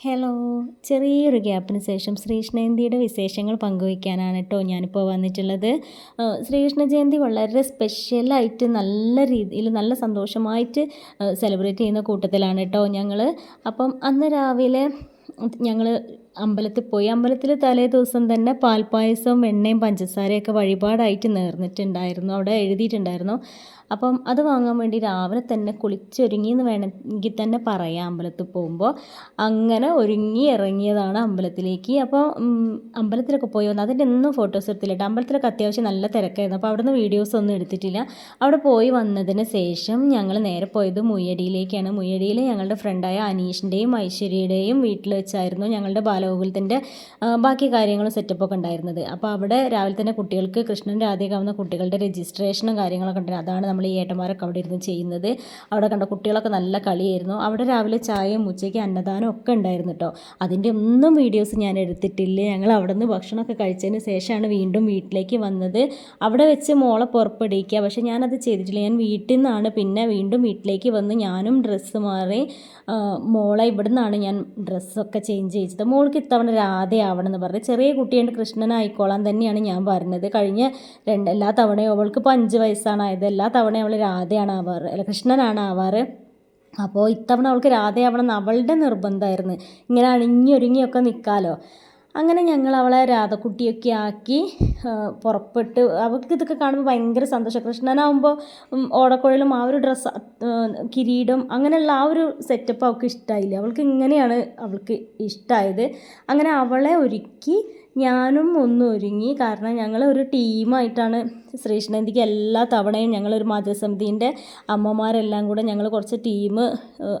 Hello ചെറിയൊരു ഗ്യാപ്പിന് ശേഷം ശ്രീകൃഷ്ണജയന്തിയുടെ വിശേഷങ്ങൾ പങ്കുവയ്ക്കാനാണ് കേട്ടോ ഞാനിപ്പോൾ വന്നിട്ടുള്ളത്. ശ്രീകൃഷ്ണ ജയന്തി വളരെ സ്പെഷ്യലായിട്ട് നല്ല രീതിയിൽ നല്ല സന്തോഷമായിട്ട് സെലിബ്രേറ്റ് ചെയ്യുന്ന കൂട്ടത്തിലാണ് കേട്ടോ ഞങ്ങൾ അപ്പം അന്ന് രാവിലെ ഞങ്ങൾ അമ്പലത്തിൽ പോയി. അമ്പലത്തിൽ തലേ ദിവസം തന്നെ പാൽപ്പായസവും എണ്ണയും പഞ്ചസാരയൊക്കെ വഴിപാടായിട്ട് നേർന്നിട്ടുണ്ടായിരുന്നു. അവിടെ എഴുതിയിട്ടുണ്ടായിരുന്നു. അപ്പം അത് വാങ്ങാൻ വേണ്ടി രാവിലെ തന്നെ കുളിച്ചൊരുങ്ങി എന്ന് വേണമെങ്കിൽ തന്നെ പറയാം അമ്പലത്തിൽ പോകുമ്പോൾ. അങ്ങനെ ഒരുങ്ങി ഇറങ്ങിയതാണ് അമ്പലത്തിലേക്ക്. അപ്പോൾ അമ്പലത്തിലൊക്കെ പോയി വന്നു അതിന്റെ ഒന്നും ഫോട്ടോസ് എടുത്തില്ല അമ്പലത്തിലൊക്കെ അത്യാവശ്യം നല്ല തിരക്കായിരുന്നു. അപ്പോൾ അവിടെ നിന്ന് വീഡിയോസ് ഒന്നും എടുത്തിട്ടില്ല. അവിടെ പോയി വന്നതിന് ശേഷം ഞങ്ങൾ നേരെ പോയത് മുയ്യടിയിലേക്കാണ്. മുയ്യടിയിൽ ഞങ്ങളുടെ ഫ്രണ്ടായ അനീഷിന്റെയും ഐശ്വര്യയുടെയും വീട്ടിൽ വെച്ചായിരുന്നു ഞങ്ങളുടെ ബാലഗോകുലത്തിന്റെ ബാക്കി കാര്യങ്ങളും സെറ്റപ്പൊക്കെ ഉണ്ടായിരുന്നത്. അപ്പോൾ അവിടെ രാവിലെ തന്നെ കുട്ടികൾക്ക് കൃഷ്ണൻ രാധയൊക്കെ കുട്ടികളുടെ രജിസ്ട്രേഷനും കാര്യങ്ങളൊക്കെ ഉണ്ടായിരുന്നു. അതാണ് നമ്മൾ ഈ ഏട്ടന്മാരൊക്കെ അവിടെ ഇരുന്ന് ചെയ്യുന്നത്. അവിടെ കണ്ട കുട്ടികളൊക്കെ നല്ല കളിയായിരുന്നു. അവിടെ രാവിലെ ചായയും ഉച്ചയ്ക്ക് അന്നദാനം ഒക്കെ ഉണ്ടായിരുന്നു കേട്ടോ. അതിന്റെ ഒന്നും വീഡിയോസ് ഞാൻ എടുത്തിട്ടില്ല. ഞങ്ങൾ അവിടെ നിന്ന് ഭക്ഷണമൊക്കെ കഴിച്ചതിന് ശേഷമാണ് വീണ്ടും വീട്ടിലേക്ക് വന്നത്. അവിടെ വെച്ച് മോളെ പുറപ്പെടുവിക്കുക. പക്ഷേ ഞാനത് ചെയ്തിട്ടില്ല. ഞാൻ വീട്ടിൽ നിന്നാണ് പിന്നെ വീണ്ടും വീട്ടിലേക്ക് വന്ന് ഞാനും ഡ്രസ്സ് മാറി മോളെ ഇവിടെ നിന്നാണ് ഞാൻ ഡ്രസ്സൊക്കെ ചേഞ്ച് ചെയ്തത് മോൾക്ക് ഇത്തവണ രാധയാവണം എന്ന് പറഞ്ഞ് ചെറിയ കുട്ടിയുണ്ട് കൃഷ്ണനായിക്കോളാൻ തന്നെയാണ് ഞാൻ പറഞ്ഞത്. കഴിഞ്ഞ രണ്ട് എല്ലാ തവണയും അവൾക്ക് ഇപ്പോൾ അഞ്ച് വയസ്സാണ് ആയത്. എല്ലാ തവണയും അവൾ രാധയാണ് ആവാറ് അല്ല കൃഷ്ണനാണ് ആവാറ്. അപ്പോൾ ഇത്തവണ അവൾക്ക് രാധയാവണം എന്ന് അവളുടെ നിർബന്ധമായിരുന്നു. ഇങ്ങനെ അണിഞ്ഞൊരുങ്ങിയൊക്കെ നിൽക്കാമല്ലോ അങ്ങനെ ഞങ്ങൾ അവളെ രാധക്കുട്ടിയൊക്കെ ആക്കി പുറപ്പെട്ട് അവൾക്ക് ഇതൊക്കെ കാണുമ്പോൾ ഭയങ്കര സന്തോഷം. കൃഷ്ണനാവുമ്പോൾ ഓടക്കുഴലും ആ ഒരു ഡ്രസ്സ് കിരീടം അങ്ങനെയുള്ള ആ ഒരു സെറ്റപ്പ് അവൾക്ക് ഇഷ്ടമായില്ല അവൾക്ക് ഇങ്ങനെയാണ് അവൾക്ക് ഇഷ്ടമായത് അങ്ങനെ അവളെ ഒരുക്കി ഞാനും ഒന്ന് ഒരുങ്ങി. കാരണം ഞങ്ങൾ ഒരു ടീമായിട്ടാണ് ശ്രീകൃഷ്ണന്തിക്ക് എല്ലാ തവണയും ഞങ്ങളൊരു മാതൃസമിതിന്റെ അമ്മമാരെല്ലാം കൂടെ ഞങ്ങൾ കുറച്ച് ടീം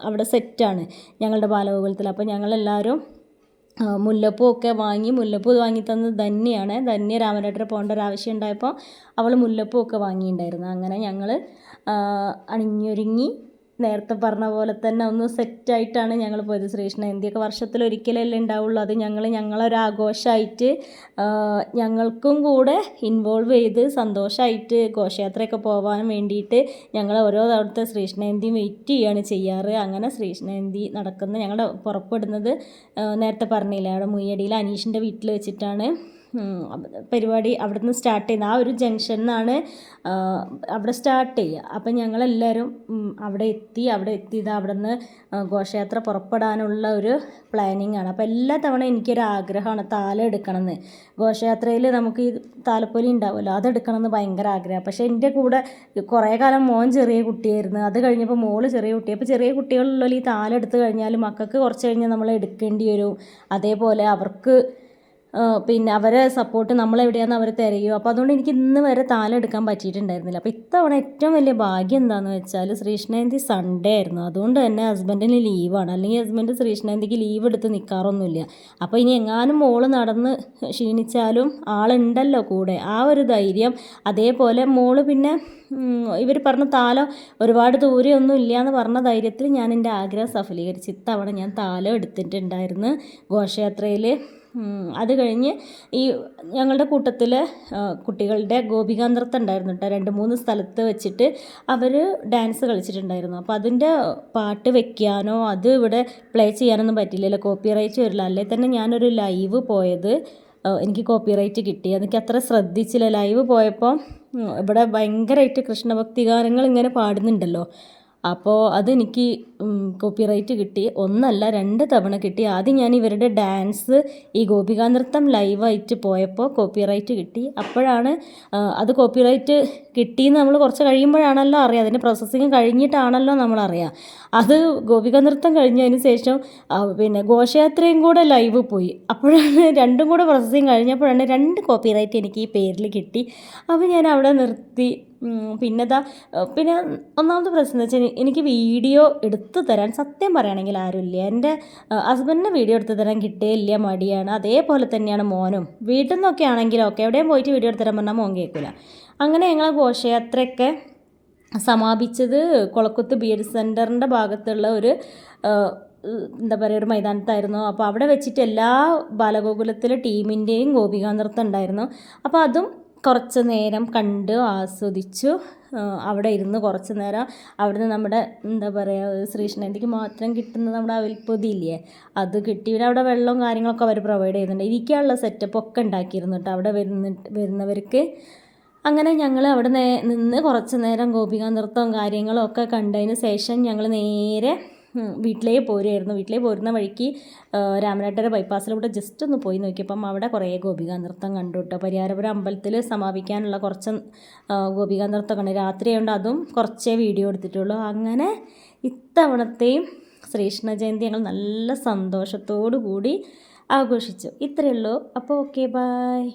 അവിടെ സെറ്റാണ് ഞങ്ങളുടെ ബാലഗോകുലത്തിൽ. അപ്പോൾ ഞങ്ങളെല്ലാവരും മുല്ലപ്പൂ ഒക്കെ വാങ്ങി മുല്ലപ്പൂ വാങ്ങി തന്ന ധന്യയാണ്. ധന്യ രാമനേട്ടരെ പോകേണ്ട ഒരു ആവശ്യം ഉണ്ടായപ്പോൾ അവൾ മുല്ലപ്പൂ ഒക്കെ വാങ്ങിയിട്ടുണ്ടായിരുന്നു. അങ്ങനെ ഞങ്ങൾ അണിഞ്ഞൊരുങ്ങി നേരത്തെ പറഞ്ഞ പോലെ തന്നെ ഒന്ന് സെറ്റായിട്ടാണ് ഞങ്ങൾ പോയത് ശ്രീകൃഷ്ണ. എന്തിയൊക്കെ വർഷത്തിൽ ഒരിക്കലല്ലേ ഉണ്ടാവുള്ളൂ. അത് ഞങ്ങൾ ഞങ്ങളൊരാഘോഷമായിട്ട് ഞങ്ങൾക്കും കൂടെ ഇൻവോൾവ് ചെയ്ത് സന്തോഷമായിട്ട് ഘോഷയാത്രയൊക്കെ പോകാൻ വേണ്ടിയിട്ട് ഞങ്ങൾ ഓരോ തവണത്തെ ശ്രീകൃഷ്ണ ജയന്തിയും വെയിറ്റ് ചെയ്യുകയാണ് ചെയ്യാറ്. അങ്ങനെ ശ്രീകൃഷ്ണ ജയന്തി നടക്കുന്ന ഞങ്ങളുടെ പുറപ്പെടുന്നത് നേരത്തെ പറഞ്ഞില്ല അവിടെ മുയ്യടിയിൽ അനീഷിന്റെ വീട്ടിൽ വെച്ചിട്ടാണ്. പരിപാടി അവിടെ നിന്ന് സ്റ്റാർട്ട് ചെയ്യുന്നത് ആ ഒരു ജംഗ്ഷനിൽ നിന്നാണ് അവിടെ സ്റ്റാർട്ട് ചെയ്യുക. അപ്പം ഞങ്ങളെല്ലാവരും അവിടെ എത്തി അവിടെ എത്തിയത് അവിടെ നിന്ന് ഘോഷയാത്ര പുറപ്പെടാനുള്ള ഒരു പ്ലാനിങ് ആണ്. അപ്പോൾ എല്ലാ തവണ എനിക്കൊരു ആഗ്രഹമാണ് താലം എടുക്കണമെന്ന് ഘോഷയാത്രയിൽ നമുക്ക് ഈ താലപ്പൊലി ഉണ്ടാവുമല്ലോ അതെടുക്കണമെന്ന് ഭയങ്കര ആഗ്രഹം. പക്ഷേ എന്റെ കൂടെ കുറേ കാലം മോൻ ചെറിയ കുട്ടിയായിരുന്നു. അത് കഴിഞ്ഞപ്പോൾ മോൾ ചെറിയ കുട്ടി. അപ്പോൾ ചെറിയ കുട്ടികളുള്ള ഈ താലം എടുത്തു കഴിഞ്ഞാൽ മക്കൾക്ക് കുറച്ച് കഴിഞ്ഞാൽ നമ്മൾ എടുക്കേണ്ടി വരും അതേപോലെ അവർക്ക് പിന്നെ അവരെ സപ്പോർട്ട് നമ്മളെവിടെയാണെന്ന് അവർ തിരയും. അപ്പോൾ അതുകൊണ്ട് എനിക്ക് ഇന്ന് വരെ താലെടുക്കാൻ പറ്റിയിട്ടുണ്ടായിരുന്നില്ല. അപ്പോൾ ഇത്തവണ ഏറ്റവും വലിയ ഭാഗ്യം എന്താണെന്ന് വെച്ചാൽ ശ്രീകൃഷ്ണജയന്തി സൺഡേ ആയിരുന്നു. അതുകൊണ്ട് തന്നെ ഹസ്ബൻഡിന് ലീവാണ് അല്ലെങ്കിൽ ഹസ്ബൻഡ് ശ്രീകൃഷ്ണജയന്തിക്ക് ലീവ് എടുത്ത് നിൽക്കാറൊന്നുമില്ല അപ്പോൾ ഇനി എങ്ങാനും മോൾ നടന്ന് ക്ഷീണിച്ചാലും ആളുണ്ടല്ലോ കൂടെ. ആ ഒരു ധൈര്യം. അതേപോലെ മോൾ പിന്നെ ഇവർ പറഞ്ഞ താലം ഒരുപാട് ദൂരെയൊന്നും ഇല്ല എന്ന് പറഞ്ഞ ധൈര്യത്തിൽ ഞാൻ എന്റെ ആഗ്രഹം സഫലീകരിച്ച് ഇത്തവണ ഞാൻ താലം എടുത്തിട്ടുണ്ടായിരുന്നു ഘോഷയാത്രയിൽ അത് കഴിഞ്ഞ് ഈ ഞങ്ങളുടെ കൂട്ടത്തിൽ കുട്ടികളുടെ ഗോപികാ നൃത്തം ഉണ്ടായിരുന്നു കേട്ടോ രണ്ട് മൂന്ന് സ്ഥലത്ത് വെച്ചിട്ട് അവർ ഡാൻസ് കളിച്ചിട്ടുണ്ടായിരുന്നു. അപ്പോൾ അതിന്റെ പാട്ട് വെക്കാനോ അത് ഇവിടെ പ്ലേ ചെയ്യാനൊന്നും പറ്റില്ലല്ലോ. കോപ്പി റൈറ്റ് വരില്ല. അല്ലേ തന്നെ ഞാനൊരു ലൈവ് പോയത് എനിക്ക് കോപ്പി റൈറ്റ് കിട്ടി. എനിക്ക് അത്ര ശ്രദ്ധിച്ചില്ല. ലൈവ് പോയപ്പോൾ ഇവിടെ ഭയങ്കരമായിട്ട് കൃഷ്ണഭക്തി ഗാനങ്ങൾ ഇങ്ങനെ പാടുന്നുണ്ടല്ലോ. അപ്പോൾ അതെനിക്ക് കോപ്പിറൈറ്റ് കിട്ടി. ഒന്നല്ല രണ്ട് തവണ കിട്ടി. ആദ്യം ഞാൻ ഇവരുടെ ഡാൻസ് ഈ ഗോപികാ നൃത്തം ലൈവായിട്ട് പോയപ്പോൾ കോപ്പിറൈറ്റ് കിട്ടി. അപ്പോഴാണ് അത് കോപ്പിറൈറ്റ് കിട്ടിയെന്ന് നമ്മൾ കുറച്ച് കഴിയുമ്പോഴാണല്ലോ അറിയാം. അതിന്റെ പ്രോസസ്സിങ് കഴിഞ്ഞിട്ടാണല്ലോ നമ്മൾ അറിയാം അത് ഗോപിക നൃത്തം കഴിഞ്ഞതിന് ശേഷം പിന്നെ ഘോഷയാത്രയും കൂടെ ലൈവ് പോയി. അപ്പോഴാണ് രണ്ടും കൂടെ പ്രോസസ്സിങ് കഴിഞ്ഞപ്പോഴാണ് രണ്ട് കോപ്പിറൈറ്റ് എനിക്ക് ഈ പേരിൽ കിട്ടി. അപ്പോൾ ഞാൻ അവിടെ നിർത്തി. പിന്നെ പിന്നെ ഒന്നാമത്തെ പ്രശ്നം എന്ന് വെച്ചാൽ എനിക്ക് വീഡിയോ എടുത്തു തരാൻ സത്യം പറയുകയാണെങ്കിൽ ആരുമില്ല. എന്റെ ഹസ്ബൻഡിന് വീഡിയോ എടുത്തു തരാൻ കിട്ടേയില്ല മടിയാണ്. അതേപോലെ തന്നെയാണ് മോനും. വീട്ടിൽ നിന്നൊക്കെ ആണെങ്കിലും ഒക്കെ എവിടെയും പോയിട്ട് വീഡിയോ എടുത്തു തരാൻ പറഞ്ഞാൽ മോൻ കേൾക്കില്ല അങ്ങനെ ഞങ്ങൾ ഘോഷയാത്രയൊക്കെ സമാപിച്ചത് കുളക്കുത്ത് ബി എഡ് സെന്ററിന്റെ ഭാഗത്തുള്ള ഒരു എന്താ പറയുക ഒരു മൈതാനത്തായിരുന്നു. അപ്പോൾ അവിടെ വെച്ചിട്ട് എല്ലാ ബാലഗോകുലത്തിലെ ടീമിന്റെയും ഗോപികാ നൃത്തം ഉണ്ടായിരുന്നു. അപ്പോൾ അതും കുറച്ച് നേരം കണ്ട് ആസ്വദിച്ചു. അവിടെ ഇരുന്ന് കുറച്ച് നേരം അവിടുന്ന് നമ്മുടെ എന്താ പറയുക ശ്രീകൃഷ്ണേന്തിക്ക് മാത്രം കിട്ടുന്ന നമ്മുടെ അവൽപ്പൊതി ഇല്ലേ അത് കിട്ടി. അവിടെ വെള്ളവും കാര്യങ്ങളൊക്കെ അവർ പ്രൊവൈഡ് ചെയ്യുന്നുണ്ട്. ഇരിക്കാനുള്ള സെറ്റപ്പ് ഒക്കെ ഉണ്ടാക്കിയിരുന്നു കേട്ടോ. അവിടെ വരുന്നിട്ട് വരുന്നവർക്ക് അങ്ങനെ ഞങ്ങൾ അവിടെ നിന്ന് കുറച്ച് നേരം ഗോപിക നൃത്തവും കാര്യങ്ങളും ഒക്കെ കണ്ടതിന് ശേഷം ഞങ്ങൾ നേരെ വീട്ടിലേക്ക് പോരുമായിരുന്നു വീട്ടിലേക്ക് പോരുന്ന വഴിക്ക് രാമനാട്ടര ബൈപ്പാസിലൂടെ ജസ്റ്റ് ഒന്ന് പോയി നോക്കിയപ്പം അവിടെ കുറേ ഗോപിക നൃത്തം കണ്ടു കേട്ടോ പരിയാരപുരം അമ്പലത്തിൽ സമാപിക്കാനുള്ള കുറച്ച് ഗോപിക നൃത്തം കണ്ടു. രാത്രി ആയതുകൊണ്ട് അതും കുറച്ചേ വീഡിയോ എടുത്തിട്ടുള്ളൂ. അങ്ങനെ ഇത്തവണത്തെയും ശ്രീകൃഷ്ണ ജയന്തി ഞങ്ങൾ നല്ല സന്തോഷത്തോടു കൂടി ആഘോഷിച്ചു. ഇത്രയേ ഉള്ളൂ. അപ്പോൾ ഓക്കെ ബായ്